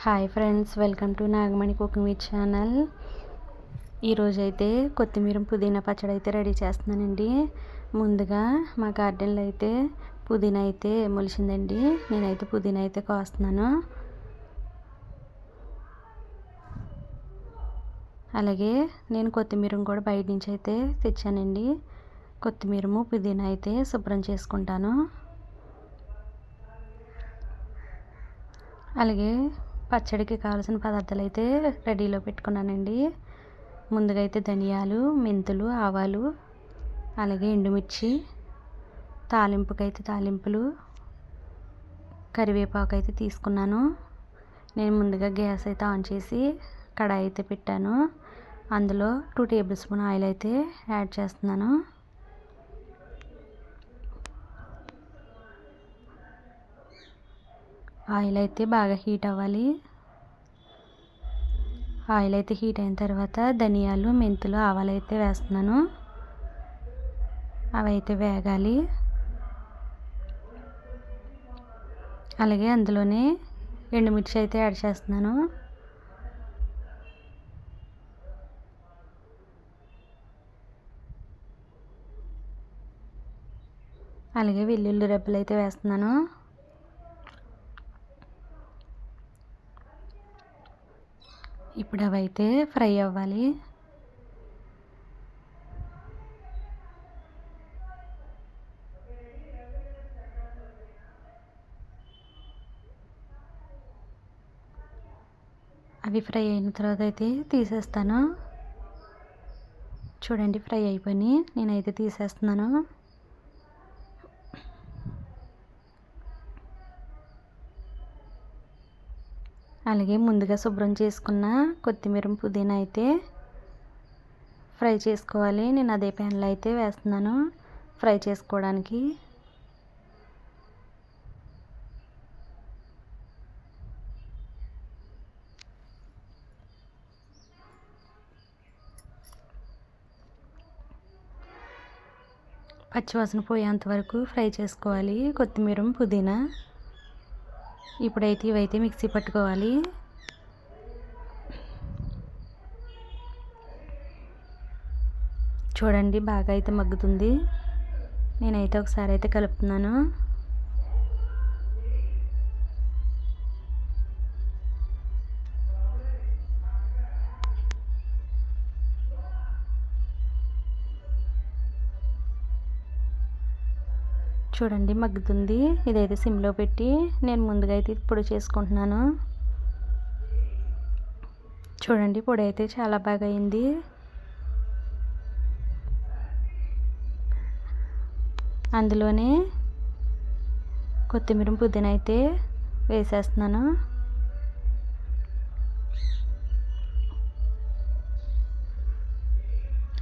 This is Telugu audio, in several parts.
Hi friends welcome to Nagamani cooking with channel. ఈరోజు అయితే కొత్తిమీర పుదీనా పచ్చడి అయితే రెడీ చేస్తున్నానండి. ముందుగా మా గార్డెన్లో అయితే పుదీనా అయితే మొలిచిందండి. నేనైతే పుదీనా అయితే కోస్తున్నాను. అలాగే నేను కొత్తిమీర కూడా బయట నుంచి అయితే తెచ్చానండి. కొత్తిమీరము పుదీనా అయితే శుభ్రం చేసుకుంటాను. అలాగే పచ్చడికి కావాల్సిన పదార్థాలు అయితే రెడీలో పెట్టుకున్నానండి. ముందుగా అయితే ధనియాలు మెంతులు ఆవాలు అలాగే ఎండుమిర్చి తాలింపుకైతే తాలింపులు కరివేపాకు అయితే తీసుకున్నాను. నేను ముందుగా గ్యాస్ అయితే ఆన్ చేసి కడాయి అయితే పెట్టాను. అందులో టూ టేబుల్ స్పూన్ ఆయిల్ అయితే యాడ్ చేస్తున్నాను. ఆయిల్ అయితే బాగా హీట్ అవ్వాలి. ఆయిల్ అయితే హీట్ అయిన తర్వాత ధనియాలు మెంతులు ఆవాలు అయితే వేస్తున్నాను. అవి అయితే వేగాలి. అలాగే అందులోనే ఎండుమిర్చి అయితే యాడ్ చేస్తున్నాను. అలాగే వెల్లుల్లి రెబ్బలు అయితే వేస్తున్నాను. ఇప్పుడు అవైతే ఫ్రై అవ్వాలి. అవి ఫ్రై అయిన తర్వాత అయితే తీసేస్తాను. చూడండి ఫ్రై అయిపోయి నేనైతే తీసేస్తున్నాను. అలాగే ముందుగా శుభ్రం చేసుకున్న కొత్తిమీర పుదీనా అయితే ఫ్రై చేసుకోవాలి. నేను అదే ప్యాన్లో అయితే వేస్తున్నాను ఫ్రై చేసుకోవడానికి. పచ్చివాసన పోయేంత వరకు ఫ్రై చేసుకోవాలి. కొత్తిమీర పుదీనా. ఇప్పుడైతే ఇవైతే మిక్సీ పట్టుకోవాలి. చూడండి బాగా అయితే మగ్గుతుంది. నేనైతే ఒకసారి అయితే కలుపుతున్నాను. చూడండి మగ్గుతుంది. ఇదైతే సిమ్లో పెట్టి నేను ముందుగా అయితే పొడి చేసుకుంటున్నాను. చూడండి పొడి అయితే చాలా బాగా అయింది. అందులోనే కొత్తిమీర పుదీనా అయితే వేసేస్తున్నాను.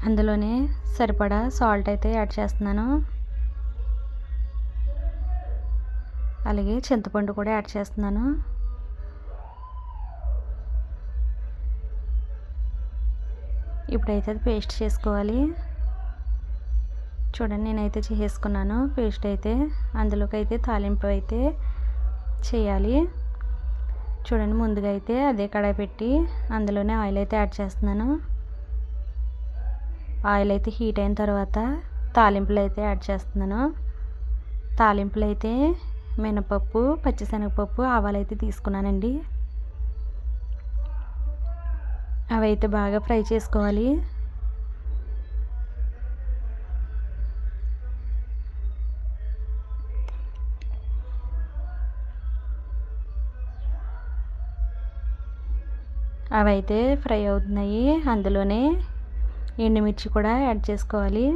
అందులోనే సరిపడా సాల్ట్ అయితే యాడ్ చేస్తున్నాను. అలాగే చింతపండు కూడా యాడ్ చేస్తున్నాను. ఇప్పుడైతే అది పేస్ట్ చేసుకోవాలి. చూడండి నేనైతే చేసుకున్నాను పేస్ట్ అయితే అందులోకి అయితే తాలింపు అయితే చేయాలి. చూడండి ముందుగా అయితే అదే కడాయి పెట్టి అందులోనే ఆయిల్ అయితే యాడ్ చేస్తున్నాను. ఆయిల్ అయితే హీట్ అయిన తర్వాత తాలింపులు అయితే యాడ్ చేస్తున్నాను. తాలింపులు అయితే మినపప్పు పచ్చిశనగపప్పు ఆవాలు అయితే తీసుకున్నానండి. అవి అయితే బాగా ఫ్రై చేసుకోవాలి. అవి అయితే ఫ్రై అవుతున్నాయి. అందులోనే ఎండుమిర్చి కూడా యాడ్ చేసుకోవాలి.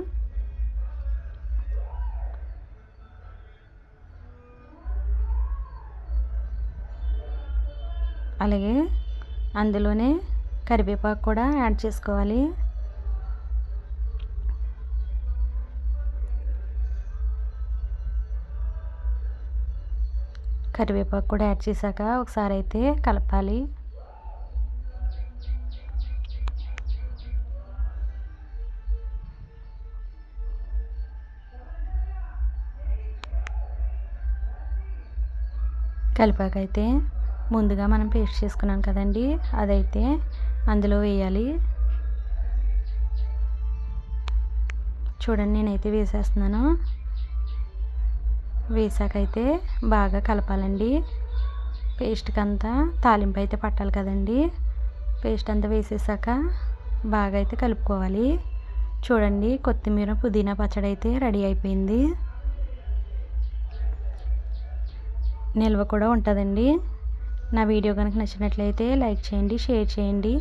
అలాగే అందులోనే కరివేపాకు కూడా యాడ్ చేసుకోవాలి. కరివేపాకు కూడా యాడ్ చేశాక ఒకసారి అయితే కలపాలి. కలిపాకైతే ముందుగా మనం పేస్ట్ చేసుకున్నాం కదండి. అదైతే అందులో వేయాలి. చూడండి నేనైతే వేసేస్తున్నాను. వేసాకైతే బాగా కలపాలండి. పేస్ట్కి అంతా తాలింపు అయితే పట్టాలి కదండి. పేస్ట్ అంతా వేసేసాక బాగా అయితే కలుపుకోవాలి. చూడండి కొత్తిమీర పుదీనా పచ్చడి అయితే రెడీ అయిపోయింది. నిల్వ కూడా ఉంటుందండి. నా వీడియో కనుక నచ్చినట్లయితే లైక్ చేయండి షేర్ చేయండి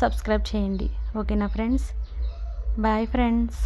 సబ్స్క్రైబ్ చేయండి. ఓకేనా ఫ్రెండ్స్? Bye friends.